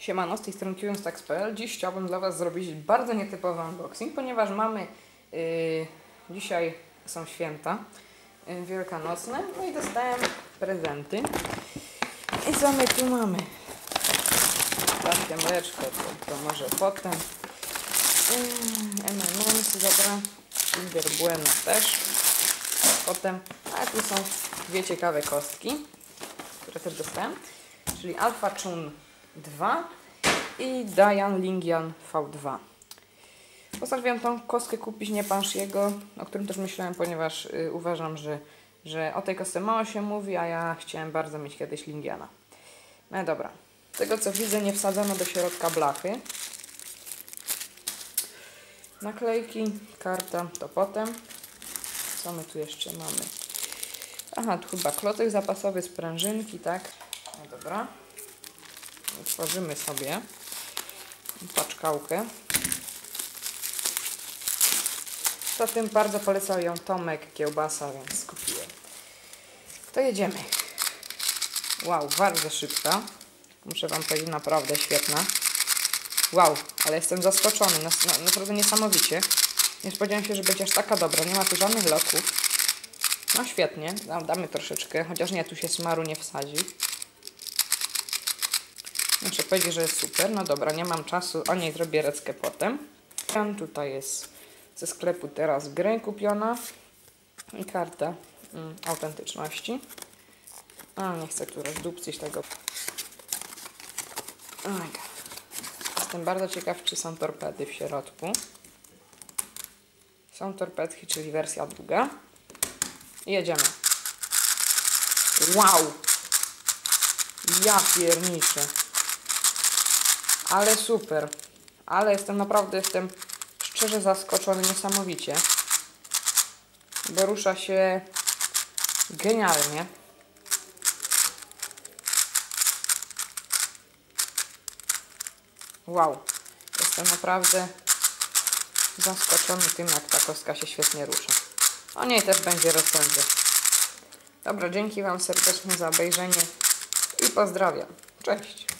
Siemano, z tej strony QNStax.pl. Dziś chciałbym dla Was zrobić bardzo nietypowy unboxing, ponieważ mamy yy, dzisiaj są święta yy, wielkanocne, no i dostałem prezenty. I co my tu mamy? Takie mleczko, to, to może potem. Yy, M&M's, dobra. Kinder Bueno też. Potem, a tu są dwie ciekawe kostki, które też dostałem, czyli Alpha Chun 2 i Dian Lingian V2. Postanowiłem tą kostkę kupić nie Panshiego, o którym też myślałem, ponieważ y, uważam, że, że o tej kostce mało się mówi, a ja chciałem bardzo mieć kiedyś Lingiana. No dobra. Z tego co widzę nie wsadzono do środka blachy. Naklejki, karta to potem. Co my tu jeszcze mamy? Aha, tu chyba klocek zapasowy, sprężynki, tak? No dobra. Otworzymy sobie paczkałkę. Poza tym bardzo polecał ją Tomek Kiełbasa, więc kupiłem. To jedziemy. Wow, bardzo szybka. Muszę Wam powiedzieć, naprawdę świetna. Wow, ale jestem zaskoczony, nas, na, naprawdę niesamowicie. Nie spodziewałem się, że będzie aż taka dobra, nie ma tu żadnych loków. No świetnie, Dam- damy troszeczkę, chociaż nie, tu się smaru nie wsadzi. Muszę powiedzieć, że jest super. No dobra, nie mam czasu, o niej zrobię reckę potem. Tutaj jest ze sklepu teraz grę kupiona i karta mm, autentyczności. A, nie chcę tu rozdupcyć tego. Oj. Jestem bardzo ciekaw, czy są torpedy w środku. Są torpedki, czyli wersja druga. I jedziemy. Wow! Ja pierniczę. Ale super. Ale jestem naprawdę, jestem szczerze zaskoczony niesamowicie. Bo rusza się genialnie. Wow. Jestem naprawdę zaskoczony tym, jak ta kostka się świetnie rusza. O niej też będzie recenzja. Dobra, dzięki Wam serdecznie za obejrzenie i pozdrawiam. Cześć.